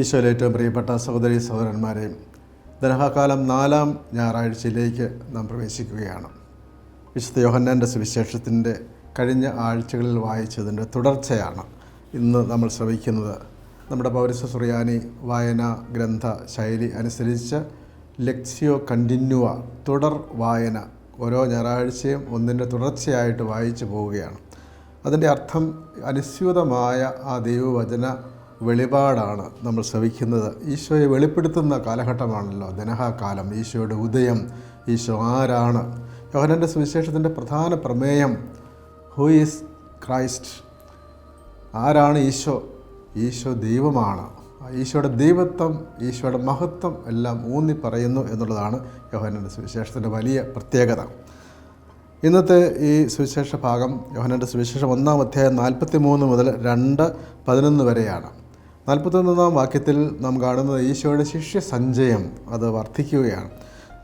ഈശോയിലെ ഏറ്റവും പ്രിയപ്പെട്ട സഹോദരി സഹോദരന്മാരെ ദനഹാകാലം നാലാം ഞായറാഴ്ചയിലേക്ക് നാം പ്രവേശിക്കുകയാണ്. വിശുദ്ധ യോഹന്നാന്റെ സുവിശേഷത്തിന്റെ കഴിഞ്ഞ ആഴ്ചകളിൽ വായിച്ചതിന്റെ തുടർച്ചയാണ് ഇന്ന് നമ്മൾ ശ്രമിക്കുന്നത് നമ്മുടെ പൗരസ സുറിയാനി വായന ഗ്രന്ഥ ശൈലി അനുസരിച്ച് ലെക്സിയോ കണ്ടിന്യൂവ തുടർ വായന ഓരോ ഞായറാഴ്ചയും ഒന്നിന്റെ തുടർച്ചയായിട്ട് വായിച്ചു പോവുകയാണ്. അതിന്റെ അർത്ഥം അനുസ്യൂതമായ ആ ദൈവവചന വെളിപാടാണ് നമ്മൾ ശ്രവിക്കുന്നത്. ഈശോയെ വെളിപ്പെടുത്തുന്ന കാലഘട്ടമാണല്ലോ ധനഹാകാലം ഈശോയുടെ ഉദയം ഈശോ ആരാണ്? യോഹനന്റെ സുവിശേഷത്തിന്റെ പ്രധാന പ്രമേയം ഹൂ ഈസ് ക്രൈസ്റ്റ് ആരാണ് ഈശോ? ഈശോ ദൈവമാണ്. ഈശോയുടെ ദൈവത്വം ഈശോയുടെ മഹത്വം എല്ലാം ഊന്നി പറയുന്നു എന്നുള്ളതാണ് യോഹനന്റെ സുവിശേഷത്തിന്റെ വലിയ പ്രത്യേകത. ഇന്നത്തെ ഈ സുവിശേഷ ഭാഗം യോഹനന്റെ സുവിശേഷം ഒന്നാം അധ്യായം നാൽപ്പത്തി മൂന്ന് മുതൽ രണ്ട് പതിനൊന്ന് വരെയാണ്. നാൽപ്പത്തൊന്നാം വാക്യത്തിൽ നാം കാണുന്നത് ഈശോയുടെ ശിഷ്യ സഞ്ചയം അത് വർദ്ധിക്കുകയാണ്.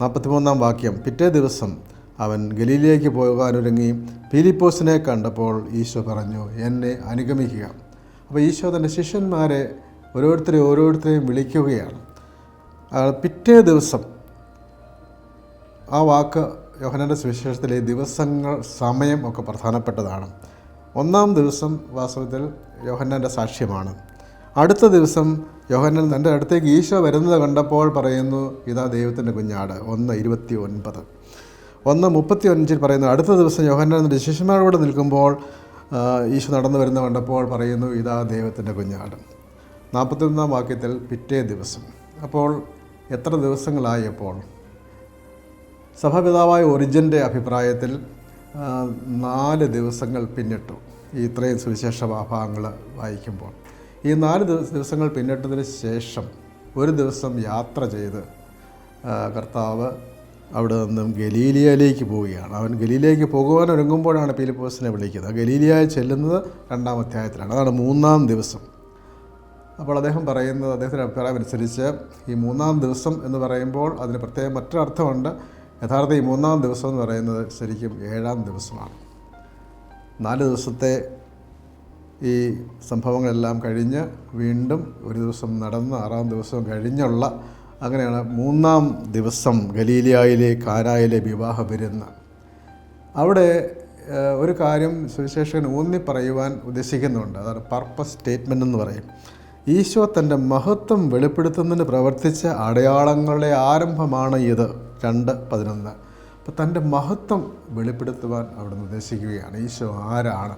നാൽപ്പത്തിമൂന്നാം വാക്യം പിറ്റേ ദിവസം അവൻ ഗലീലയിലേക്ക് പോകാനൊരുങ്ങി പീലിപ്പോസിനെ കണ്ടപ്പോൾ ഈശോ പറഞ്ഞു എന്നെ അനുഗമിക്കുക. അപ്പോൾ ഈശോ തന്റെ ശിഷ്യന്മാരെ ഓരോരുത്തരെ ഓരോരുത്തരെയും വിളിക്കുകയാണ്. പിറ്റേ ദിവസം ആ വാക്ക് യോഹനന്റെ സുവിശേഷത്തിലെ ദിവസങ്ങൾ സമയം ഒക്കെ പ്രധാനപ്പെട്ടതാണ്. ഒന്നാം ദിവസം വാസ്തവത്തിൽ യോഹന്നാന്റെ സാക്ഷ്യമാണ്. അടുത്ത ദിവസം യോഹനൻ തന്റെ അടുത്തേക്ക് ഈശോ വരുന്നത് കണ്ടപ്പോൾ പറയുന്നു ഇതാ ദൈവത്തിന്റെ കുഞ്ഞാട്. ഒന്ന് ഇരുപത്തി ഒൻപത് ഒന്ന് മുപ്പത്തി അഞ്ചിൽ പറയുന്നു അടുത്ത ദിവസം യോഹന്നാൻ തന്റെ ശിഷ്യന്മാരോട് നിൽക്കുമ്പോൾ ഈശോ നടന്നു വരുന്ന കണ്ടപ്പോൾ പറയുന്നു ഇതാ ദൈവത്തിന്റെ കുഞ്ഞാട്. നാൽപ്പത്തൊന്നാം വാക്യത്തിൽ പിറ്റേ ദിവസം. അപ്പോൾ എത്ര ദിവസങ്ങളായി അപ്പോൾ സഭാപിതാവായ ഒറിജിന്റെ അഭിപ്രായത്തിൽ നാല് ദിവസങ്ങൾ പിന്നിട്ടു. ഈ ഇത്രയും സുവിശേഷ ഭാഗങ്ങൾ വായിക്കുമ്പോൾ. ഈ നാല് ദിവസ ദിവസങ്ങൾ പിന്നിട്ടതിന് ശേഷം ഒരു ദിവസം യാത്ര ചെയ്ത് കർത്താവ് അവിടെ നിന്നും ഗലീലിയയിലേക്ക് പോവുകയാണ്. അവൻ ഗലീലയിലേക്ക് പോകുവാൻ ഒരുങ്ങുമ്പോഴാണ് പീലിപ്പോസിനെ വിളിക്കുന്നത്. ഗലീലിയായി ചെല്ലുന്നത് രണ്ടാം അധ്യായത്തിലാണ്. അതാണ് മൂന്നാം ദിവസം. അപ്പോൾ അദ്ദേഹം പറയുന്നത് അദ്ദേഹത്തിന്റെ അഭിപ്രായം അനുസരിച്ച് ഈ മൂന്നാം ദിവസം എന്ന് പറയുമ്പോൾ അതിന് പ്രത്യേകം മറ്റൊരർത്ഥമുണ്ട്. യഥാർത്ഥ ഈ മൂന്നാം ദിവസം എന്ന് പറയുന്നത് ശരിക്കും ഏഴാം ദിവസമാണ്. നാല് ദിവസത്തെ ഈ സംഭവങ്ങളെല്ലാം കഴിഞ്ഞ് വീണ്ടും ഒരു ദിവസം നടന്ന് ആറാം ദിവസം കഴിഞ്ഞുള്ള അങ്ങനെയാണ് മൂന്നാം ദിവസം ഗലീലിയായിലെ കാനായിലെ വിവാഹ വരുന്ന. അവിടെ ഒരു കാര്യം സുവിശേഷകൻ ഊന്നി പറയുവാൻ ഉദ്ദേശിക്കുന്നുണ്ട്. അതാണ് പർപ്പസ് സ്റ്റേറ്റ്മെന്റ് എന്ന് പറയും. ഈശോ തന്റെ മഹത്വം വെളിപ്പെടുത്തുന്നതിന് പ്രവർത്തിച്ച അടയാളങ്ങളുടെ ആരംഭമാണ് ഇത്. രണ്ട് പതിനൊന്ന്. അപ്പോൾ തന്റെ മഹത്വം വെളിപ്പെടുത്തുവാൻ അവിടെ നിന്ന് ഉദ്ദേശിക്കുകയാണ്. ഈശോ ആരാണ്?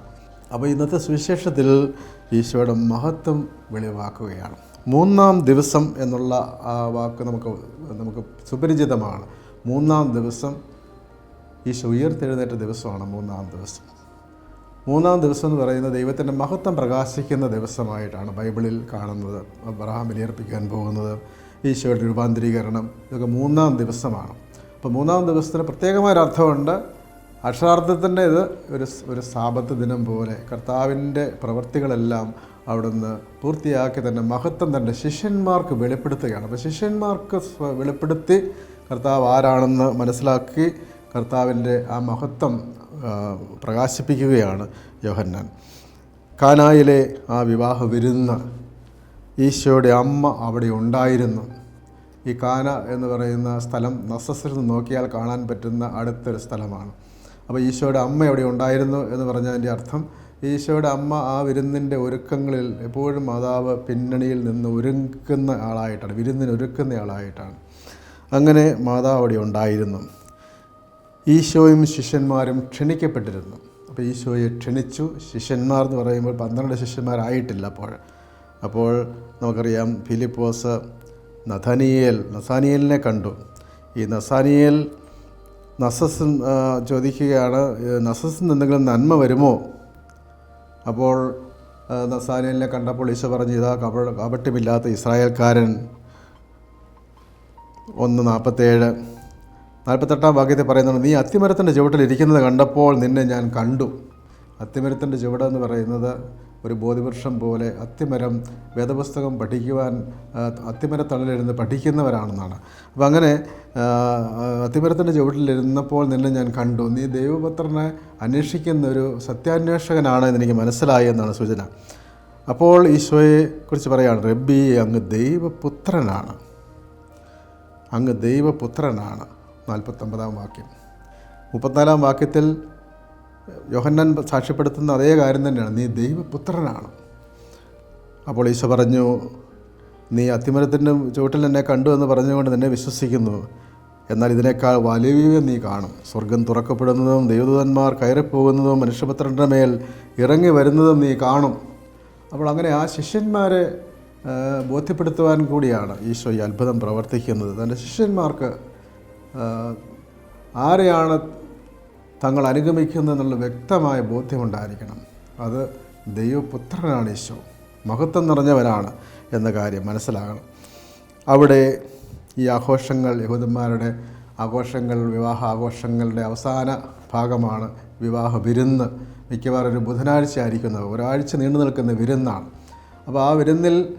അപ്പോൾ ഇന്നത്തെ സുവിശേഷത്തിൽ ഈശോയുടെ മഹത്വം വെളിവാക്കുകയാണ്. മൂന്നാം ദിവസം എന്നുള്ള ആ വാക്ക് നമുക്ക് നമുക്ക് സുപരിചിതമാണ്. മൂന്നാം ദിവസം ഈശോ ഉയർത്തെഴുന്നേറ്റ ദിവസമാണ് മൂന്നാം ദിവസം. മൂന്നാം ദിവസം എന്ന് പറയുന്നത് ദൈവത്തിന്റെ മഹത്വം പ്രകാശിക്കുന്ന ദിവസമായിട്ടാണ് ബൈബിളിൽ കാണുന്നത് അബ്രഹാം ബലിയർപ്പിക്കാൻ പോകുന്നത് ഈശോയുടെ രൂപാന്തരീകരണം ഇതൊക്കെ മൂന്നാം ദിവസമാണ്. അപ്പോൾ മൂന്നാം ദിവസത്തിന് പ്രത്യേകമായ അർത്ഥമുണ്ട് അക്ഷരാർത്ഥത്തിന്റെ ഇത് ഒരു ഒരു സാപത്ത് ദിനം പോലെ കർത്താവിന്റെ പ്രവൃത്തികളെല്ലാം അവിടുന്ന് പൂർത്തിയാക്കി തന്റെ മഹത്വം തന്റെ ശിഷ്യന്മാർക്ക് വെളിപ്പെടുത്തുകയാണ്. അപ്പോൾ ശിഷ്യന്മാർക്ക് വെളിപ്പെടുത്തി കർത്താവ് ആരാണെന്ന് മനസ്സിലാക്കി കർത്താവിന്റെ ആ മഹത്വം പ്രകാശിപ്പിക്കുകയാണ് യോഹന്നാൻ. കാനായിലെ ആ വിവാഹ വിരുന്ന് ഈശോയുടെ അമ്മ അവിടെ ഉണ്ടായിരുന്നു. ഈ കാന എന്ന് പറയുന്ന സ്ഥലം നസസിൽ നിന്ന് നോക്കിയാൽ കാണാൻ പറ്റുന്ന അടുത്തൊരു സ്ഥലമാണ്. അപ്പോൾ ഈശോയുടെ അമ്മ എവിടെ ഉണ്ടായിരുന്നു എന്ന് പറഞ്ഞതിന്റെ അർത്ഥം ഈശോയുടെ അമ്മ ആ വിരുന്നിന്റെ ഒരുക്കങ്ങളിൽ എപ്പോഴും മാതാവ് പിന്നണിയിൽ നിന്ന് ഒരുക്കുന്ന ആളായിട്ടാണ് വിരുന്നിന് ഒരുക്കുന്ന ആളായിട്ടാണ്. അങ്ങനെ മാതാവ് അവിടെ ഉണ്ടായിരുന്നു. ഈശോയും ശിഷ്യന്മാരും ക്ഷണിക്കപ്പെട്ടിരുന്നു. അപ്പോൾ ഈശോയെ ക്ഷണിച്ചു. ശിഷ്യന്മാർ എന്ന് പറയുമ്പോൾ പന്ത്രണ്ട് ശിഷ്യന്മാരായിട്ടില്ല അപ്പോൾ. അപ്പോൾ നമുക്കറിയാം ഫിലിപ്പോസ് നഥാനിയേൽ നസാനിയേലിനെ കണ്ടു. ഈ നസാനിയേൽ നസസ് ചോദിക്കുകയാണ് നസസ്സിന് എന്തെങ്കിലും നന്മ വരുമോ? അപ്പോൾ നസാനിയലിനെ കണ്ടപ്പോൾ ഈശോ പറഞ്ഞു ഇതാ കപ കപട്ടിമില്ലാത്ത ഇസ്രായേൽക്കാരൻ. ഒന്ന് നാൽപ്പത്തേഴ് നാൽപ്പത്തെട്ടാം വാക്യത്തിൽ പറയുന്നുണ്ട് നീ അത്തിമരത്തിന്റെ ചുവട്ടിൽ ഇരിക്കുന്നത് കണ്ടപ്പോൾ നിന്നെ ഞാൻ കണ്ടു. അത്തിമരത്തിന്റെ ചുവട് എന്ന് പറയുന്നത് ഒരു ബോധിവൃക്ഷം പോലെ അത്തിമരം വേദപുസ്തകം പഠിക്കുവാൻ അത്തിമരത്തണലിരുന്ന് പഠിക്കുന്നവരാണെന്നാണ്. അപ്പം അങ്ങനെ അത്തിമരത്തിന്റെ ചുവട്ടിലിരുന്നപ്പോൾ നിന്നെ ഞാൻ കണ്ടു. നീ ദൈവപുത്രനെ അന്വേഷിക്കുന്ന ഒരു സത്യാന്വേഷകനാണ് എന്നെനിക്ക് മനസ്സിലായി എന്നാണ് സൂചന. അപ്പോൾ ഈശോയെ കുറിച്ച് പറയുകയാണ് റബ്ബി അങ്ങ് ദൈവപുത്രനാണ്. അങ്ങ് ദൈവപുത്രനാണ്. നാൽപ്പത്തൊമ്പതാം വാക്യം. മുപ്പത്തിനാലാം വാക്യത്തിൽ യോഹന്നാൻ സാക്ഷ്യപ്പെടുത്തുന്ന അതേ കാര്യം തന്നെയാണ്. നീ ദൈവപുത്രനാണ്. അപ്പോൾ ഈശോ പറഞ്ഞു നീ അത്തിമരത്തിന്റെ ചുവട്ടിൽ എന്നെ കണ്ടു എന്ന് പറഞ്ഞുകൊണ്ട് നിന്നെ വിശ്വസിക്കുന്നു. എന്നാൽ ഇതിനേക്കാൾ വലിയ നീ കാണും. സ്വർഗം തുറക്കപ്പെടുന്നതും ദൈവദൂതന്മാർ കയറിപ്പോകുന്നതും മനുഷ്യപുത്രന്റെ മേൽ ഇറങ്ങി വരുന്നതും നീ കാണും. അപ്പോൾ അങ്ങനെ ആ ശിഷ്യന്മാരെ ബോധ്യപ്പെടുത്തുവാൻ കൂടിയാണ് ഈശോ ഈ അത്ഭുതം പ്രവർത്തിക്കുന്നത്. തന്റെ ശിഷ്യന്മാർക്ക് ആരെയാണ് തങ്ങൾ അനുഗമിക്കുന്നതെന്നുള്ള വ്യക്തമായ ബോധ്യമുണ്ടായിരിക്കണം. അത് ദൈവപുത്രനാണ് ഈശോ. മഹത്വം നിറഞ്ഞവനാണ് എന്ന കാര്യം മനസ്സിലാകണം. അവിടെ ഈ ആഘോഷങ്ങൾ യഹൂദന്മാരുടെ ആഘോഷങ്ങൾ വിവാഹ ആഘോഷങ്ങളുടെ അവസാന ഭാഗമാണ് വിവാഹ വിരുന്ന്. മിക്കവാറും ഒരു ബുധനാഴ്ച ആയിരിക്കുന്നത് ഒരാഴ്ച നീണ്ടു നിൽക്കുന്ന വിരുന്നാണ്. അപ്പോൾ ആ വിരുന്നിൽ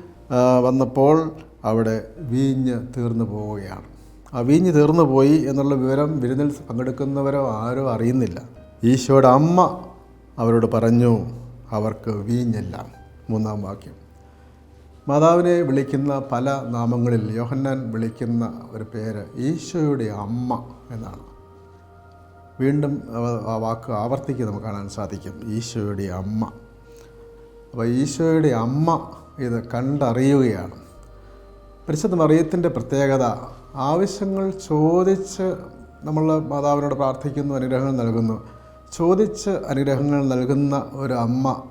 വന്നപ്പോൾ അവിടെ വീഞ്ഞ് തീർന്നു പോവുകയാണ്. ആ വീഞ്ഞ് തീർന്നു പോയി എന്നുള്ള വിവരം വിരുന്നിൽ പങ്കെടുക്കുന്നവരോ ആരോ അറിയുന്നില്ല. ഈശോയുടെ അമ്മ അവരോട് പറഞ്ഞു അവർക്ക് വീഞ്ഞില്ല. മൂന്നാം വാക്യം. മാതാവിനെ വിളിക്കുന്ന പല നാമങ്ങളിൽ യോഹന്നാൻ വിളിക്കുന്ന ഒരു പേര് ഈശോയുടെ അമ്മ എന്നാണ്. വീണ്ടും ആ വാക്ക് ആവർത്തിക്കുക നമുക്ക് കാണാൻ സാധിക്കും. ഈശോയുടെ അമ്മ. അപ്പോൾ ഈശോയുടെ അമ്മ ഇത് കണ്ടറിയുകയാണ്. പരിശുദ്ധ മറിയത്തിന്റെ പ്രത്യേകത ആവശ്യങ്ങൾ ചോദിച്ച് നമ്മൾ മാതാവിനോട് പ്രാർത്ഥിക്കുന്നു അനുഗ്രഹങ്ങൾ നൽകുന്നു. ചോദിച്ച് അനുഗ്രഹങ്ങൾ നൽകുന്ന ഒരു അമ്മ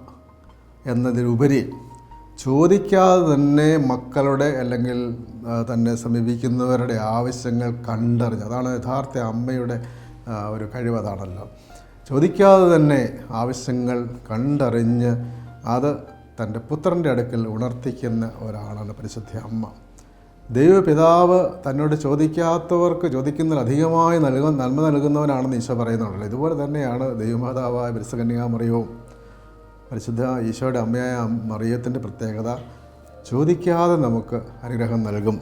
എന്നതിലുപരി ചോദിക്കാതെ തന്നെ മക്കളുടെ അല്ലെങ്കിൽ തന്നെ സമീപിക്കുന്നവരുടെ ആവശ്യങ്ങൾ കണ്ടറിഞ്ഞ് അതാണ് യഥാർത്ഥ അമ്മയുടെ ഒരു കഴിവ് അതാണല്ലോ. ചോദിക്കാതെ തന്നെ ആവശ്യങ്ങൾ കണ്ടറിഞ്ഞ് അത് തന്റെ പുത്രന്റെ അടുക്കൽ ഉണർത്തിക്കുന്ന ഒരാളാണ് പരിശുദ്ധ അമ്മ. ദൈവപിതാവ് തന്നോട് ചോദിക്കാത്തവർക്ക് ചോദിക്കുന്നതിൽ അധികമായി നൽകുക നന്മ നൽകുന്നവനാണെന്ന് ഈശോ പറയുന്നുണ്ടല്ലോ. ഇതുപോലെ തന്നെയാണ് ദൈവമാതാവായ പരിസകന്യാമറിയവും പരിശുദ്ധ ഈശോയുടെ അമ്മയായ മറിയത്തിന്റെ പ്രത്യേകത. ചോദിക്കാതെ നമുക്ക് അനുഗ്രഹം നൽകും.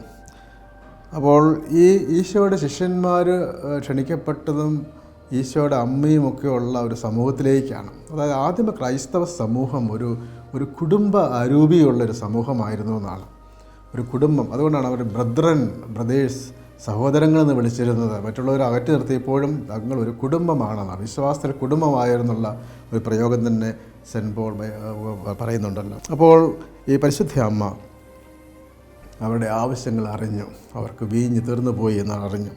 അപ്പോൾ ഈ ഈശോയുടെ ശിഷ്യന്മാർ ക്ഷണിക്കപ്പെട്ടതും ഈശോയുടെ അമ്മയും ഒക്കെയുള്ള ഒരു സമൂഹത്തിലേക്കാണ്. അതായത് ആദ്യമ ക്രൈസ്തവ സമൂഹം ഒരു ഒരു കുടുംബ അരൂപിയുള്ള ഒരു സമൂഹമായിരുന്നു എന്നാണ്. ഒരു കുടുംബം. അതുകൊണ്ടാണ് അവർ ബ്രദ്രൻ ബ്രദേഴ്സ് സഹോദരങ്ങൾ എന്ന് വിളിച്ചിരുന്നത്. മറ്റുള്ളവർ അകറ്റി നിർത്തിയപ്പോഴും തങ്ങൾ ഒരു കുടുംബമാണെന്ന് വിശ്വാസത്തിൽ കുടുംബമായിരുന്നുള്ള ഒരു പ്രയോഗം തന്നെ സെന്റ് പോൾ പറയുന്നുണ്ടല്ലോ. അപ്പോൾ ഈ പരിശുദ്ധ അമ്മ അവരുടെ ആവശ്യങ്ങൾ അറിഞ്ഞു. അവർക്ക് വീഞ്ഞ് തീർന്നു പോയി എന്നാണ് അറിഞ്ഞു.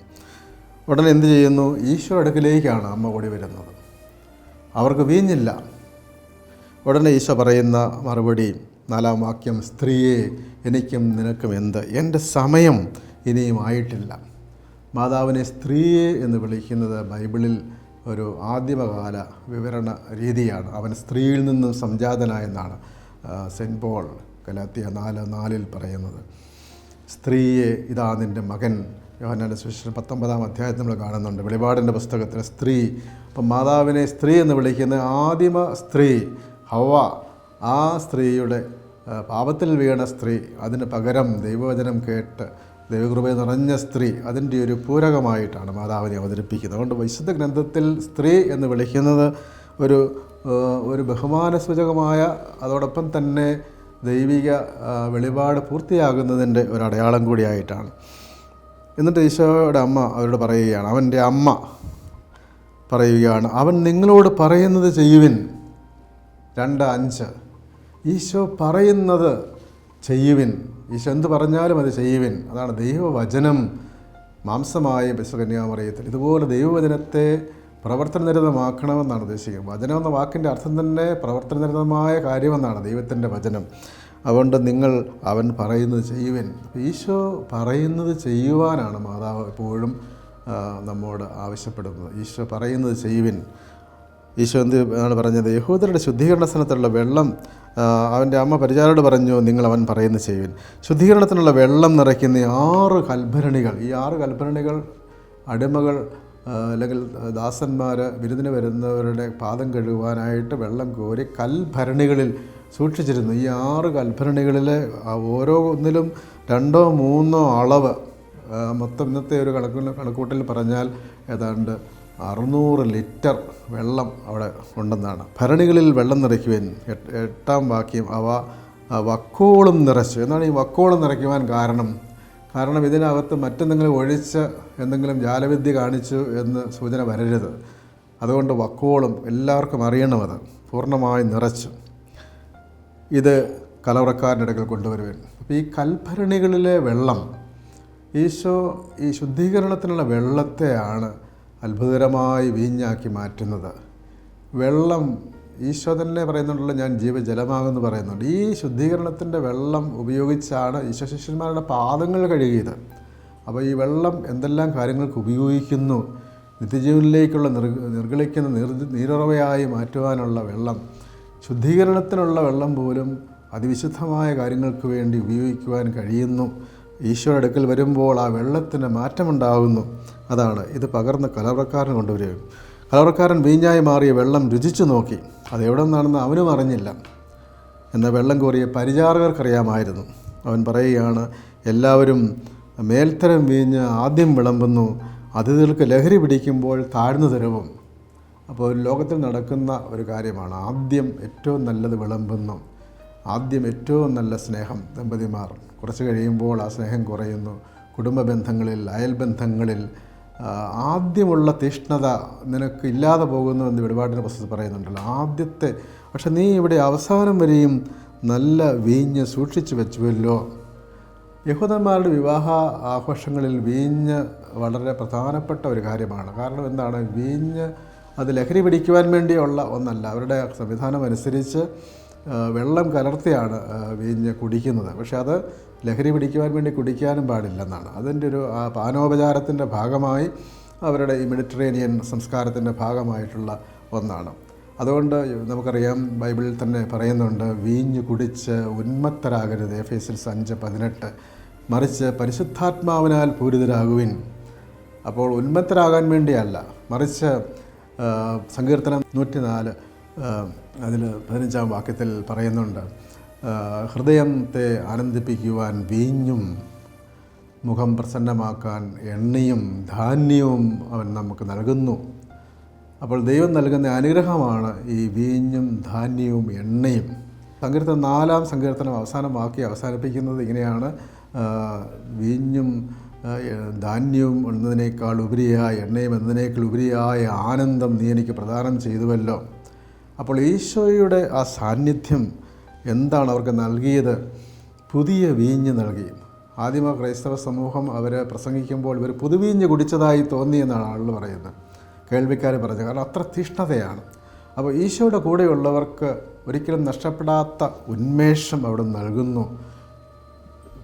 ഉടനെ എന്ത് ചെയ്യുന്നു? ഈശോ അടുക്കിലേക്കാണ് അമ്മ ഓടി വരുന്നത്. അവർക്ക് വീഞ്ഞില്ല. ഉടനെ ഈശോ പറയുന്ന മറുപടി നാലാം വാക്യം സ്ത്രീയെ എനിക്കും നിനക്കും എന്ത്? എന്റെ സമയം ഇനിയും ആയിട്ടില്ല. മാതാവിനെ സ്ത്രീയെ എന്ന് വിളിക്കുന്നത് ബൈബിളിൽ ഒരു ആദിമകാല വിവരണ രീതിയാണ്. അവൻ സ്ത്രീയിൽ നിന്നും സംജാതനായെന്നാണ് എന്നാണ് സെന്റ് പോൾ കലാത്തിയ നാല് നാലിൽ പറയുന്നത്. സ്ത്രീയെ ഇതാ നിന്റെ മകൻ. യോഹന്നാന്റെ സുവിശേഷം പത്തൊമ്പതാം അധ്യായത്തിൽ നമ്മൾ കാണുന്നുണ്ട് വെളിപാടിന്റെ പുസ്തകത്തിൽ സ്ത്രീ. അപ്പം മാതാവിനെ സ്ത്രീ എന്ന് വിളിക്കുന്ന ആദിമ സ്ത്രീ ഹവ ആ സ്ത്രീയുടെ പാപത്തിൽ വീണ സ്ത്രീ അതിന് പകരം ദൈവവചനം കേട്ട് ദൈവകൃപ നിറഞ്ഞ സ്ത്രീ അതിന്റെ ഒരു പൂരകമായിട്ടാണ് മാതാവിനെ അവതരിപ്പിക്കുന്നത്. അതുകൊണ്ട് വിശുദ്ധ ഗ്രന്ഥത്തിൽ സ്ത്രീ എന്ന് വിളിക്കുന്നത് ഒരു ഒരു ഒരു ബഹുമാനസൂചകമായ അതോടൊപ്പം തന്നെ ദൈവിക വെളിപാട് പൂർത്തിയാകുന്നതിന്റെ ഒരു അടയാളം കൂടിയായിട്ടാണ്. എന്നിട്ട് ഈശോയുടെ അമ്മ അവരോട് പറയുകയാണ് അവന്റെ അമ്മ പറയുകയാണ് അവൻ നിങ്ങളോട് പറയുന്നത് ചെയ്യുവിൻ. രണ്ട് അഞ്ച്. ഈശോ പറയുന്നത് ചെയ്യുവിൻ. ഈശോ എന്ത് പറഞ്ഞാലും അത് ചെയ്യുവിൻ. അതാണ് ദൈവവചനം. മാംസമായ ബിശ്വകന്യാമറിയത്തിൽ ഇതുപോലെ ദൈവവചനത്തെ പ്രവർത്തനനിരതമാക്കണമെന്നാണ് ഉദ്ദേശിക്കുന്നത്. വചനം എന്ന വാക്കിന്റെ അർത്ഥം തന്നെ പ്രവർത്തനനിരതമായ കാര്യമെന്നാണ് ദൈവത്തിന്റെ വചനം. അതുകൊണ്ട് നിങ്ങൾ അവൻ പറയുന്നത് ചെയ്യുവൻ. ഈശോ പറയുന്നത് ചെയ്യുവാനാണ് മാതാവ് എപ്പോഴും നമ്മോട് ആവശ്യപ്പെടുന്നത്. ഈശോ പറയുന്നത് ചെയ്യുവിൻ. ഈശോ എന്ത് ആണ് പറഞ്ഞത്? യഹൂദരുടെ ശുദ്ധീകരണ സ്ഥലത്തുള്ള വെള്ളം അവന്റെ അമ്മ പരിചാരോട് പറഞ്ഞു നിങ്ങൾ അവൻ പറയുന്നത് ചെയ്യുവിൻ. ശുദ്ധീകരണത്തിനുള്ള വെള്ളം നിറയ്ക്കുന്ന ആറ് കൽഭരണികൾ ഈ ആറ് കൽഭരണികൾ അടിമകൾ അല്ലെങ്കിൽ ദാസന്മാർ വിരുന്നിന് വരുന്നവരുടെ പാദം കഴുകുവാനായിട്ട് വെള്ളം കോരി കൽഭരണികളിൽ സൂക്ഷിച്ചിരുന്നു. ഈ ആറ് കൽഭരണികളിലെ ഓരോ ഒന്നിലും രണ്ടോ മൂന്നോ അളവ് മൊത്തം ഇന്നത്തെ ഒരു കണക്ക് കണക്കൂട്ടിൽ പറഞ്ഞാൽ ഏതാണ്ട് അറുന്നൂറ് ലിറ്റർ വെള്ളം അവിടെ ഉണ്ടെന്നാണ് ഭരണികളിൽ വെള്ളം നിറയ്ക്കുവാൻ എട്ടാം വാക്യം അവ വക്കോളും നിറച്ചു. എന്നാണ് ഈ വക്കോളം നിറയ്ക്കുവാൻ കാരണം? കാരണം ഇതിനകത്ത് മറ്റെന്തെങ്കിലും ഒഴിച്ച് എന്തെങ്കിലും ജാലവിദ്യ കാണിച്ചു എന്ന് സൂചന വരരുത്. അതുകൊണ്ട് വക്കോളം എല്ലാവർക്കും അറിയണമത്. പൂർണമായി നിറച്ചു. ഇത് കലവറക്കാരന്റെ അടുക്കൽ കൊണ്ടുവരുവാൻ. അപ്പോൾ ഈ കൽഭരണികളിലെ വെള്ളം ഈശോ ഈ ശുദ്ധീകരണത്തിനുള്ള വെള്ളത്തെയാണ് അത്ഭുതകരമായി വീഞ്ഞാക്കി മാറ്റുന്നത്. വെള്ളം ഈശോ തന്നെ പറയുന്നുണ്ടല്ലോ ഞാൻ ജീവജലമാകുമെന്ന് പറയുന്നുണ്ട്. ഈ ശുദ്ധീകരണത്തിന്റെ വെള്ളം ഉപയോഗിച്ചാണ് ഈശോ ശിഷ്യന്മാരുടെ പാദങ്ങൾ കഴുകിയത്. അപ്പോൾ ഈ വെള്ളം എന്തെല്ലാം കാര്യങ്ങൾക്ക് ഉപയോഗിക്കുന്നു? നിത്യജീവനിലേക്കുള്ള നിർ നിർഗളിക്കുന്ന നീർ നീരുറവയായി മാറ്റുവാനുള്ള വെള്ളം. ശുദ്ധീകരണത്തിനുള്ള വെള്ളം പോലും അതിവിശുദ്ധമായ കാര്യങ്ങൾക്ക് വേണ്ടി ഉപയോഗിക്കുവാൻ കഴിയുന്നു. ഈശോയുടെ അടുക്കൽ വരുമ്പോൾ ആ വെള്ളത്തിന് മാറ്റമുണ്ടാകുന്നു. അതാണ് ഇത് പകർന്ന് കലവറക്കാരൻ കൊണ്ടുവരിക. കലവറക്കാരൻ വീഞ്ഞായി മാറിയ വെള്ളം രുചിച്ചു നോക്കി. അതെവിടെ നിന്നാണെന്ന് അവനും അറിഞ്ഞില്ല. എന്നാൽ വെള്ളം കോറിയ പരിചാരകർക്കറിയാമായിരുന്നു. അവൻ പറയുകയാണ് എല്ലാവരും മേൽത്തരം വീഞ്ഞ് ആദ്യം വിളമ്പുന്നു. അതിഥികൾക്ക് ലഹരി പിടിക്കുമ്പോൾ താഴ്ന്നു തരവും. അപ്പോൾ ലോകത്തിൽ നടക്കുന്ന ഒരു കാര്യമാണ് ആദ്യം ഏറ്റവും നല്ലത് വിളമ്പുന്നു. ആദ്യം ഏറ്റവും നല്ല സ്നേഹം ദമ്പതിമാർ. കുറച്ച് കഴിയുമ്പോൾ ആ സ്നേഹം കുറയുന്നു. കുടുംബ ബന്ധങ്ങളിൽ അയൽബന്ധങ്ങളിൽ ആദ്യമുള്ള തീഷ്ണത നിനക്ക് ഇല്ലാതെ പോകുന്നു എന്ന് വെളിപാടിന്റെ പുസ്തകത്തിൽ പറയുന്നുണ്ടല്ലോ. ആദ്യത്തെ പക്ഷെ നീ ഇവിടെ അവസാനം വരെയും നല്ല വീഞ്ഞ് സൂക്ഷിച്ചു വെച്ചുവല്ലോ. യഹൂദന്മാരുടെ വിവാഹ ആഘോഷങ്ങളിൽ വീഞ്ഞ് വളരെ പ്രധാനപ്പെട്ട ഒരു കാര്യമാണ്. കാരണം എന്താണ്? വീഞ്ഞ് അത് ലഹരി പിടിക്കുവാൻ വേണ്ടിയുള്ള ഒന്നല്ല. അവരുടെ സംവിധാനം അനുസരിച്ച് വെള്ളം കലർത്തിയാണ് വീഞ്ഞ് കുടിക്കുന്നത്. പക്ഷെ അത് ലഹരി പിടിക്കുവാൻ വേണ്ടി കുടിക്കാനും പാടില്ലെന്നാണ്. അതിന്റെ ഒരു ആ പാനോപചാരത്തിന്റെ ഭാഗമായി അവരുടെ ഈ മെഡിറ്ററേനിയൻ സംസ്കാരത്തിന്റെ ഭാഗമായിട്ടുള്ള ഒന്നാണ്. അതുകൊണ്ട് നമുക്കറിയാം ബൈബിളിൽ തന്നെ പറയുന്നുണ്ട് വീഞ്ഞ് കുടിച്ച് ഉന്മത്തരാകരുത്. എഫേസിൽസ് അഞ്ച് പതിനെട്ട് മറിച്ച് പരിശുദ്ധാത്മാവിനാൽ പൂരിതരാകുവിൻ. അപ്പോൾ ഉന്മത്തരാകാൻ വേണ്ടിയല്ല മറിച്ച് സങ്കീർത്തനം നൂറ്റിനാല് അതിൽ പതിനഞ്ചാം വാക്യത്തിൽ പറയുന്നുണ്ട് ഹൃദയത്തെ ആനന്ദിപ്പിക്കുവാൻ വീഞ്ഞും മുഖം പ്രസന്നമാക്കാൻ എണ്ണയും ധാന്യവും അവൻ നമുക്ക് നൽകുന്നു. അപ്പോൾ ദൈവം നൽകുന്ന അനുഗ്രഹമാണ് ഈ വീഞ്ഞും ധാന്യവും എണ്ണയും. സങ്കീർത്തനം നാലാം സങ്കീർത്തനം അവസാനമാക്കി അവസാനിപ്പിക്കുന്നത് ഇങ്ങനെയാണ് വീഞ്ഞും ധാന്യവും എന്നതിനേക്കാൾ ഉപരിയായ എണ്ണയും എന്നതിനേക്കാൾ ഉപരിയായ ആനന്ദം നീ എനിക്ക് പ്രദാനം ചെയ്തുവല്ലോ. അപ്പോൾ ഈശോയുടെ ആ സാന്നിധ്യം എന്താണ് അവർക്ക് നൽകിയത്? പുതിയ വീഞ്ഞ് നൽകി. ആദിമ ക്രൈസ്തവ സമൂഹം അവരെ പ്രസംഗിക്കുമ്പോൾ ഇവർ പുതുവീഞ്ഞ് കുടിച്ചതായി തോന്നി എന്നാണ് ആളുകൾ പറയുന്നത്. കേൾവിക്കാർ പറഞ്ഞത്. കാരണം അത്ര തീഷ്ണതയാണ്. അപ്പോൾ ഈശോയുടെ കൂടെയുള്ളവർക്ക് ഒരിക്കലും നഷ്ടപ്പെടാത്ത ഉന്മേഷം അവിടെ നൽകുന്നു.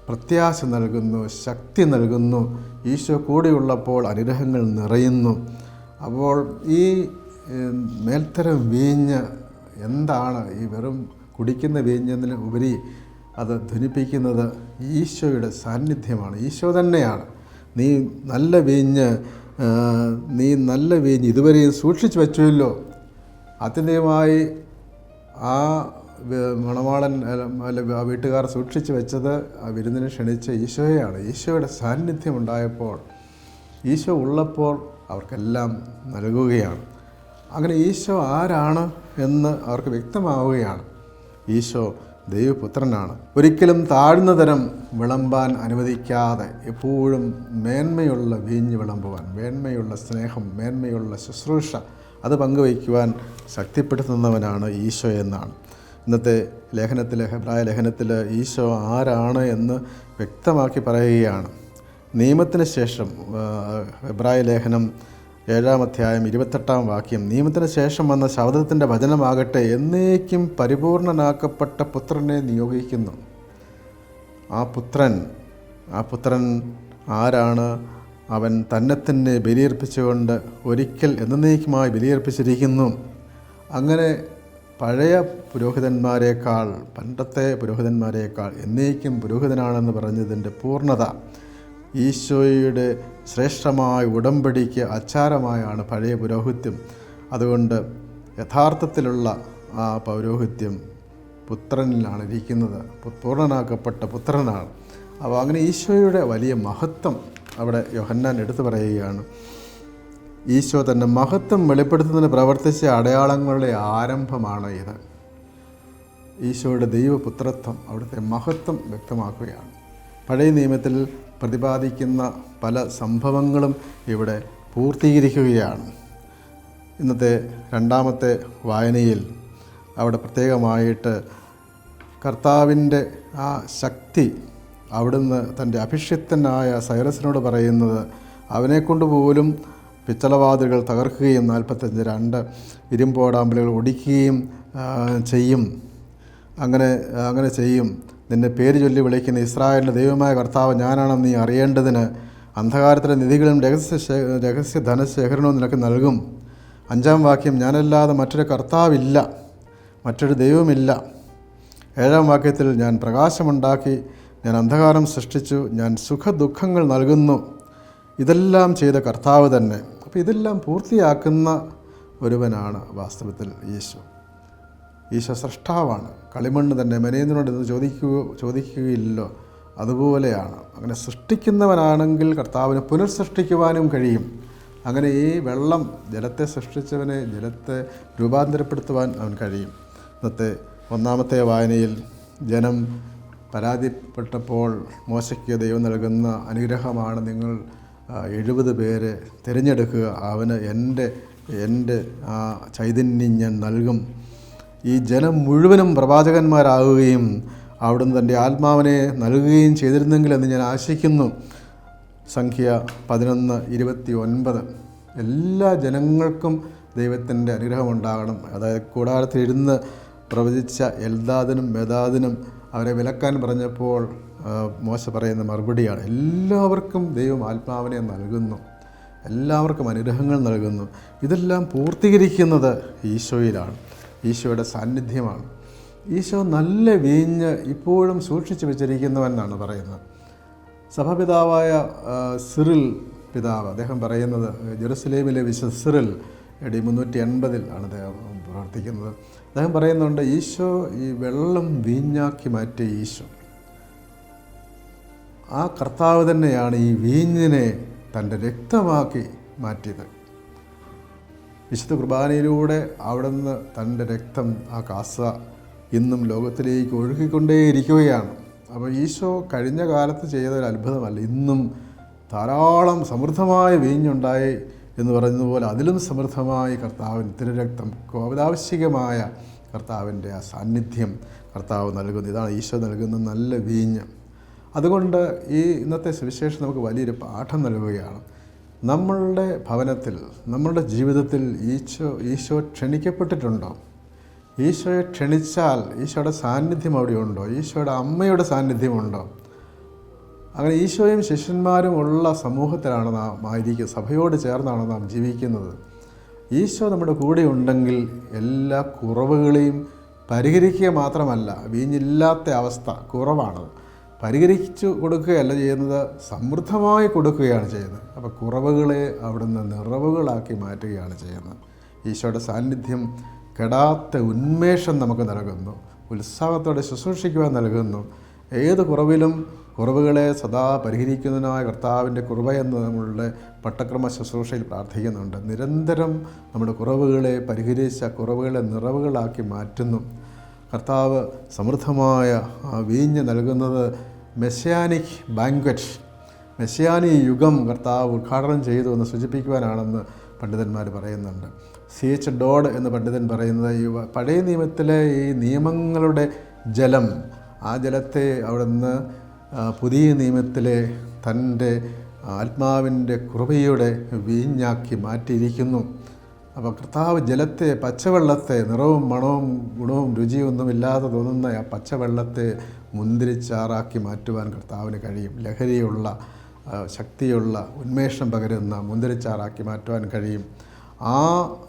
പ്രത്യാശ നൽകുന്നു. ശക്തി നൽകുന്നു. ഈശോ കൂടെയുള്ളപ്പോൾ അനുഗ്രഹങ്ങൾ നിറയുന്നു. അപ്പോൾ ഈ മേൽത്തരം വീഞ്ഞ് എന്താണ്? ഈ വെറും കുടിക്കുന്ന വീഞ്ഞതിന് ഉപരി അത് ധ്വനിപ്പിക്കുന്നത് ഈശോയുടെ സാന്നിധ്യമാണ്. ഈശോ തന്നെയാണ്. നീ നല്ല വീഞ്ഞ് നീ നല്ല വീഞ്ഞ് ഇതുവരെയും സൂക്ഷിച്ചു വെച്ചുവല്ലോ. ആത്യന്തികമായി ആ മണവാളൻ അല്ല ആ വീട്ടുകാർ സൂക്ഷിച്ചു വെച്ചത് ആ വിരുന്നിനെ ക്ഷണിച്ച ഈശോയാണ് ഈശോയുടെ സാന്നിധ്യം ഉണ്ടായപ്പോൾ ഈശോ ഉള്ളപ്പോൾ അവർക്കെല്ലാം നൽകുകയാണ്. അങ്ങനെ ഈശോ ആരാണ് എന്ന് അവർക്ക് വ്യക്തമാവുകയാണ്. ഈശോ ദൈവപുത്രനാണ്. ഒരിക്കലും താഴ്ന്ന തരം വിളമ്പാൻ അനുവദിക്കാതെ എപ്പോഴും മേന്മയുള്ള വീഞ്ഞ് വിളമ്പുവാൻ മേന്മയുള്ള സ്നേഹം മേന്മയുള്ള ശുശ്രൂഷ അത് പങ്കുവയ്ക്കുവാൻ ശക്തിപ്പെടുത്തുന്നവനാണ് ഈശോ എന്നാണ്. ഇന്നത്തെ ലേഖനത്തിൽ ഹെബ്രായ ലേഖനത്തിൽ ഈശോ ആരാണ് എന്ന് വ്യക്തമാക്കി പറയുകയാണ്. നിയമത്തിന് ശേഷം ഹെബ്രായ ലേഖനം ഏഴാം അധ്യായം ഇരുപത്തെട്ടാം വാക്യം നിയമത്തിന് ശേഷം വന്ന ശബ്ദത്തിന്റെ വചനമാകട്ടെ എന്നേക്കും പരിപൂർണനാക്കപ്പെട്ട പുത്രനെ നിയോഗിക്കുന്നു. ആ പുത്രൻ ആ പുത്രൻ ആരാണ്? അവൻ തന്നെ തന്നെ ബലിയർപ്പിച്ചുകൊണ്ട് ഒരിക്കൽ എന്നേക്കുമായി ബലിയർപ്പിച്ചിരിക്കുന്നു. അങ്ങനെ പഴയ പുരോഹിതന്മാരെക്കാൾ പണ്ടത്തെ പുരോഹിതന്മാരെക്കാൾ എന്നേക്കും പുരോഹിതനാണെന്ന് പറഞ്ഞതിന്റെ പൂർണത ഈശോയുടെ ശ്രേഷ്ഠമായ ഉടമ്പടിക്ക് അച്ചാരമായാണ് പഴയ പുരോഹിത്യം. അതുകൊണ്ട് യഥാർത്ഥത്തിലുള്ള ആ പൗരോഹിത്യം പുത്രനിലാണ് ഇരിക്കുന്നത്. പൂർണനാക്കപ്പെട്ട പുത്രനാണ്. അപ്പോൾ അങ്ങനെ ഈശോയുടെ വലിയ മഹത്വം അവിടെ യോഹന്നാൻ എടുത്തു പറയുകയാണ്. ഈശോ തന്റെ മഹത്വം വെളിപ്പെടുത്തുന്നതിന് പ്രവർത്തിച്ച അടയാളങ്ങളുടെ ആരംഭമാണ് ഇത്. ഈശോയുടെ ദൈവപുത്രത്വം അവിടുത്തെ മഹത്വം വ്യക്തമാക്കുകയാണ്. പഴയ നിയമത്തിൽ പ്രതിപാദിക്കുന്ന പല സംഭവങ്ങളും ഇവിടെ പൂർത്തീകരിക്കുകയാണ്. ഇന്നത്തെ രണ്ടാമത്തെ വായനയിൽ അവിടെ പ്രത്യേകമായിട്ട് കർത്താവിന്റെ ആ ശക്തി അവിടുന്ന് തന്റെ അഭിഷിക്തനായ സൈറസിനോട് പറയുന്നത് അവനെക്കൊണ്ട് പോലും പിച്ചളവാതിലുകൾ തകർക്കുകയും നാൽപ്പത്തഞ്ച് രണ്ട് ഇരുമ്പോടാമ്പലുകൾ ഒടിക്കുകയും ചെയ്യും. അങ്ങനെ അങ്ങനെ ചെയ്യും. നിന്നെ പേര് ചൊല്ലി വിളിക്കുന്ന ഇസ്രായേലിന്റെ ദൈവമായ കർത്താവ് ഞാനാണെന്ന് നീ അറിയേണ്ടതിന് അന്ധകാരത്തിലെ നിധികളും രഹസ്യ രഹസ്യ ധനശേഖരണവും നിനക്ക് നൽകും. അഞ്ചാം വാക്യം ഞാനല്ലാതെ മറ്റൊരു കർത്താവില്ല മറ്റൊരു ദൈവമില്ല ഏഴാം വാക്യത്തിൽ ഞാൻ പ്രകാശമുണ്ടാക്കി ഞാൻ അന്ധകാരം സൃഷ്ടിച്ചു ഞാൻ സുഖദുഃഖങ്ങൾ നൽകുന്നു. ഇതെല്ലാം ചെയ്ത കർത്താവ് തന്നെ. അപ്പോൾ ഇതെല്ലാം പൂർത്തിയാക്കുന്ന ഒരുവനാണ് വാസ്തവത്തിൽ യേശു. ഈശോ സൃഷ്ടാവാണ് കളിമണ്ണ് തന്നെ മനേന്ദ്രനോട് ഇത് ചോദിക്കുക ചോദിക്കുകയില്ലല്ലോ. അതുപോലെയാണ്. അങ്ങനെ സൃഷ്ടിക്കുന്നവനാണെങ്കിൽ കർത്താവിനെ പുനർസൃഷ്ടിക്കുവാനും കഴിയും. അങ്ങനെ ഈ വെള്ളം ജലത്തെ സൃഷ്ടിച്ചവനെ ജലത്തെ രൂപാന്തരപ്പെടുത്തുവാൻ അവൻ കഴിയും. ഇന്നത്തെ ഒന്നാമത്തെ വായനയിൽ ജനം പരാതിപ്പെട്ടപ്പോൾ മോശയ്ക്ക് ദൈവം നൽകുന്ന അനുഗ്രഹമാണ് നിങ്ങൾ എഴുപത് പേരെ തിരഞ്ഞെടുക്കുക. അവന് എന്റെ എന്റെ ആ ചൈതന്യം ഞാൻ നൽകും. ഈ ജനം മുഴുവനും പ്രവാചകന്മാരാകുകയും അവിടുന്ന് തന്റെ ആത്മാവിനെ നൽകുകയും ചെയ്തിരുന്നെങ്കിൽ എന്ന് ഞാൻ ആശിക്കുന്നു. സംഖ്യ പതിനൊന്ന് ഇരുപത്തി ഒൻപത്. എല്ലാ ജനങ്ങൾക്കും ദൈവത്തിന്റെ അനുഗ്രഹമുണ്ടാകണം. അതായത് കൂടാരത്തിൽ ഇരുന്ന് പ്രവചിച്ച എൽദാദിനും മെദാദിനും അവരെ വിലക്കാൻ പറഞ്ഞപ്പോൾ മോശ പറയുന്ന മറുപടിയാണ്. എല്ലാവർക്കും ദൈവം ആത്മാവിനെ നൽകുന്നു. എല്ലാവർക്കും അനുഗ്രഹങ്ങൾ നൽകുന്നു. ഇതെല്ലാം പൂർത്തീകരിക്കുന്നത് ഈശോയിലാണ്. ഈശോയുടെ സാന്നിധ്യമാണ്. ഈശോ നല്ല വീഞ്ഞ് ഇപ്പോഴും സൂക്ഷിച്ചു വെച്ചിരിക്കുന്നുവെന്നാണ് പറയുന്നത്. സഭാപിതാവായ സിറിൽ പിതാവ് അദ്ദേഹം പറയുന്നത് ജെറുസലേമിലെ വിശുദ്ധ സിറിൽ ഡി മുന്നൂറ്റി എൺപതിൽ ആണ് അദ്ദേഹം പ്രവർത്തിക്കുന്നത്. അദ്ദേഹം പറയുന്നുണ്ട് ഈശോ ഈ വെള്ളം വീഞ്ഞാക്കി മാറ്റിയ ഈശോ. ആ കർത്താവ് തന്നെയാണ് ഈ വീഞ്ഞിനെ തന്റെ രക്തമാക്കി മാറ്റിയത്. വിശുദ്ധ കുർബാനയിലൂടെ അവിടെ നിന്ന് തന്റെ രക്തം ആ കാസ ഇന്നും ലോകത്തിലേക്ക് ഒഴുകിക്കൊണ്ടേയിരിക്കുകയാണ്. അപ്പോൾ ഈശോ കഴിഞ്ഞ കാലത്ത് ചെയ്ത ഒരു അത്ഭുതമല്ല. ഇന്നും ധാരാളം സമൃദ്ധമായ വീഞ്ഞുണ്ടായി എന്ന് പറയുന്നതുപോലെ അതിലും സമൃദ്ധമായി കർത്താവിന് തിരുരക്തം കോപതാവശ്യകമായ കർത്താവിന്റെ ആ സാന്നിധ്യം കർത്താവ് നൽകുന്നു. ഇതാണ് ഈശോ നൽകുന്ന നല്ല വീഞ്ഞ്. അതുകൊണ്ട് ഈ ഇന്നത്തെ സുവിശേഷം നമുക്ക് വലിയൊരു പാഠം നൽകുകയാണ്. നമ്മളുടെ ഭവനത്തിൽ നമ്മളുടെ ജീവിതത്തിൽ ഈശോ ഈശോ ക്ഷണിക്കപ്പെട്ടിട്ടുണ്ടോ? ഈശോയെ ക്ഷണിച്ചാൽ ഈശോയുടെ സാന്നിധ്യം അവിടെ ഉണ്ടോ ഈശോയുടെ അമ്മയുടെ സാന്നിധ്യമുണ്ടോ അങ്ങനെ ഈശോയും ശിഷ്യന്മാരും ഉള്ള സമൂഹത്തിലാണ് നാം ആയിരിക്കുക സഭയോട് ചേർന്നാണ് നാം ജീവിക്കുന്നത്. ഈശോ നമ്മുടെ കൂടെ ഉണ്ടെങ്കിൽ എല്ലാ കുറവുകളെയും പരിഹരിക്കുക മാത്രമല്ല വീഞ്ഞില്ലാത്ത അവസ്ഥ കുറവാണ് പരിഹരിച്ചു കൊടുക്കുകയല്ല ചെയ്യുന്നത് സമൃദ്ധമായി കൊടുക്കുകയാണ് ചെയ്യുന്നത്. അപ്പോൾ കുറവുകളെ അവിടുന്ന് നിറവുകളാക്കി മാറ്റുകയാണ് ചെയ്യുന്നത്. ഈശോയുടെ സാന്നിധ്യം കെടാത്ത ഉന്മേഷം നമുക്ക് നൽകുന്നു. ഉത്സാഹത്തോടെ ശുശ്രൂഷിക്കുവാൻ നൽകുന്നു. ഏത് കുറവിലും കുറവുകളെ സദാ പരിഹരിക്കുന്നതിനായ കർത്താവിന്റെ കൃപയെന്ന് നമ്മളുടെ പട്ടക്രമ ശുശ്രൂഷയിൽ പ്രാർത്ഥിക്കുന്നുണ്ട്. നിരന്തരം നമ്മുടെ കുറവുകളെ പരിഹരിച്ച കുറവുകളെ നിറവുകളാക്കി മാറ്റുന്നു. കർത്താവ് സമൃദ്ധമായ ആ വീഞ്ഞ് നൽകുന്നത് മെസ്സിയാനിക് ബാങ്ക്വറ്റ് മെസ്സിയാനി യുഗം കർത്താവ് ഉദ്ഘാടനം ചെയ്തു എന്ന് സൂചിപ്പിക്കുവാനാണെന്ന് പണ്ഡിതന്മാർ പറയുന്നുണ്ട്. സി എച്ച് ഡോഡ് എന്ന് പണ്ഡിതൻ പറയുന്നത് ഈ പഴയ നിയമത്തിലെ ഈ നിയമങ്ങളുടെ ജലം ആ ജലത്തെ അവിടുന്ന് പുതിയ നിയമത്തിലെ തന്റെ ആത്മാവിന്റെ കൃപയുടെ വീഞ്ഞാക്കി മാറ്റിയിരിക്കുന്നു. അപ്പോൾ കർത്താവ് ജലത്തെ പച്ചവെള്ളത്തെ നിറവും മണവും ഗുണവും രുചിയും ഒന്നുമില്ലാതെ തോന്നുന്ന ആ പച്ചവെള്ളത്തെ മുന്തിരിച്ചാറാക്കി മാറ്റുവാൻ കർത്താവിന് കഴിയും. ലഹരിയുള്ള ശക്തിയുള്ള ഉന്മേഷം പകരുന്ന മുന്തിരിച്ചാറാക്കി മാറ്റുവാൻ കഴിയും. ആ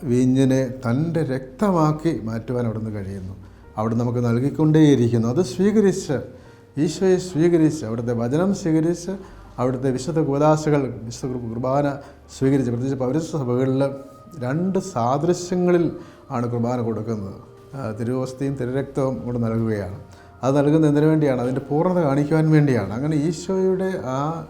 വീഞ്ഞിനെ തന്റെ രക്തമാക്കി മാറ്റുവാൻ അവിടുന്ന് കഴിയുന്നു. അവിടെ നമുക്ക് നൽകിക്കൊണ്ടേയിരിക്കുന്നു. അത് സ്വീകരിച്ച് ഈശോയെ സ്വീകരിച്ച് അവിടുത്തെ വചനം സ്വീകരിച്ച് അവിടുത്തെ വിശുദ്ധ കൂതാശകൾ വിശുദ്ധ കുർബാന സ്വീകരിച്ച് പ്രത്യേകിച്ച് പൗരസഭകളിൽ സഭകളിൽ രണ്ട് സാദൃശ്യങ്ങളിൽ ആണ് കുർബാന കൊടുക്കുന്നത്. തിരുവസ്തിയും തിരുരക്തവും കൂടെ നൽകുകയാണ്. അത് നൽകുന്ന എന്തിനു വേണ്ടിയാണ് അതിന്റെ പൂർണത കാണിക്കുവാൻ വേണ്ടിയാണ്. അങ്ങനെ ഈശോയുടെ ആ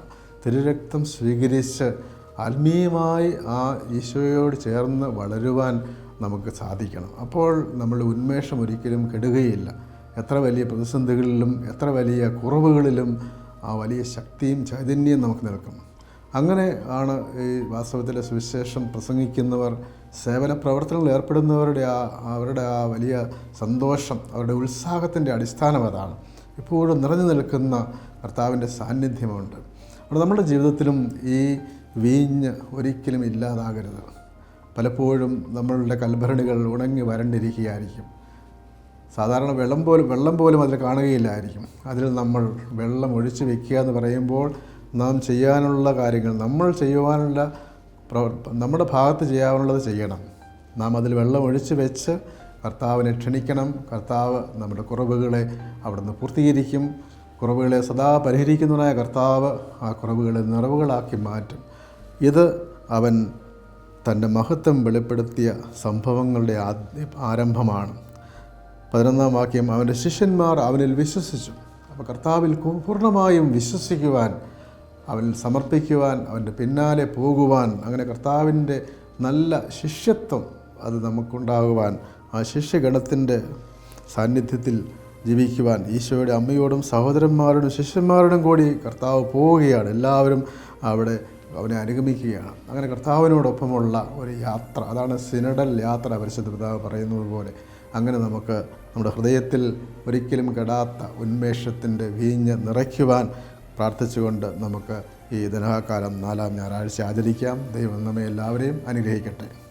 തിരുരക്തം സ്വീകരിച്ച് ആത്മീയമായി ആ ഈശോയോട് ചേർന്ന് വളരുവാൻ നമുക്ക് സാധിക്കണം. അപ്പോൾ നമ്മളുടെ ഉന്മേഷം ഒരിക്കലും കെടുകയില്ല. എത്ര വലിയ പ്രതിസന്ധികളിലും എത്ര വലിയ കുറവുകളിലും ആ വലിയ ശക്തിയും ചൈതന്യവും നമുക്ക് നിൽക്കും. അങ്ങനെ ആണ് ഈ വാസ്തവത്തിലെ സുവിശേഷം പ്രസംഗിക്കുന്നവർ സേവന പ്രവർത്തനങ്ങളിൽ ഏർപ്പെടുന്നവരുടെ ആ അവരുടെ ആ വലിയ സന്തോഷം അവരുടെ ഉത്സാഹത്തിന്റെ അടിസ്ഥാനം അതാണ്. ഇപ്പോഴും നിറഞ്ഞു നിൽക്കുന്ന കർത്താവിന്റെ സാന്നിധ്യമുണ്ട്. അപ്പോൾ നമ്മുടെ ജീവിതത്തിലും ഈ വീഞ്ഞ് ഒരിക്കലും ഇല്ലാതാകരുത്. പലപ്പോഴും നമ്മളുടെ കൽഭരണികൾ ഉണങ്ങി വരണ്ടിരിക്കുകയായിരിക്കും. സാധാരണ വെള്ളം പോലും വെള്ളം പോലും അതിൽ കാണുകയില്ലായിരിക്കും. അതിൽ നമ്മൾ വെള്ളം ഒഴിച്ച് വെക്കുക എന്ന് പറയുമ്പോൾ നാം ചെയ്യാനുള്ള കാര്യങ്ങൾ നമ്മൾ ചെയ്യുവാനുള്ള നമ്മുടെ ഭാഗത്ത് ചെയ്യാനുള്ളത് ചെയ്യണം. നാം അതിൽ വെള്ളം ഒഴിച്ച് വെച്ച് കർത്താവിനെ ക്ഷണിക്കണം. കർത്താവ് നമ്മുടെ കുറവുകളെ അവിടുന്ന് പൂർത്തീകരിക്കും. കുറവുകളെ സദാ പരിഹരിക്കുന്നവനായ കർത്താവ് ആ കുറവുകളെ നിറവുകളാക്കി മാറ്റും. ഇത് അവൻ തന്റെ മഹത്വം വെളിപ്പെടുത്തിയ സംഭവങ്ങളുടെ ആരംഭമാണ്. പതിനൊന്നാം വാക്യം അവന്റെ ശിഷ്യന്മാർ അവനിൽ വിശ്വസിച്ചു. അപ്പോൾ കർത്താവിൽ പൂർണമായും വിശ്വസിക്കുവാൻ അവനിൽ സമർപ്പിക്കുവാൻ അവന്റെ പിന്നാലെ പോകുവാൻ അങ്ങനെ കർത്താവിന്റെ നല്ല ശിഷ്യത്വം അത് നമുക്കുണ്ടാകുവാൻ ആ ശിഷ്യഗണത്തിന്റെ സാന്നിധ്യത്തിൽ ജീവിക്കുവാൻ ഈശോയുടെ അമ്മയോടും സഹോദരന്മാരോടും ശിഷ്യന്മാരോടും കൂടി കർത്താവ് പോവുകയാണ്. എല്ലാവരും അവിടെ അവനെ അനുഗമിക്കുകയാണ്. അങ്ങനെ കർത്താവിനോടൊപ്പമുള്ള ഒരു യാത്ര അതാണ് സിനഡൽ യാത്ര പരിശുദ്ധ പിതാവ് പറയുന്നത് പോലെ. അങ്ങനെ നമുക്ക് നമ്മുടെ ഹൃദയത്തിൽ ഒരിക്കലും കെടാത്ത ഉന്മേഷത്തിന്റെ വീഞ്ഞ് നിറയ്ക്കുവാൻ പ്രാർത്ഥിച്ചുകൊണ്ട് നമുക്ക് ഈ ദിനകാലം നാലാം ഞായറാഴ്ച ആചരിക്കാം. ദൈവം നമ്മെ എല്ലാവരെയും അനുഗ്രഹിക്കട്ടെ.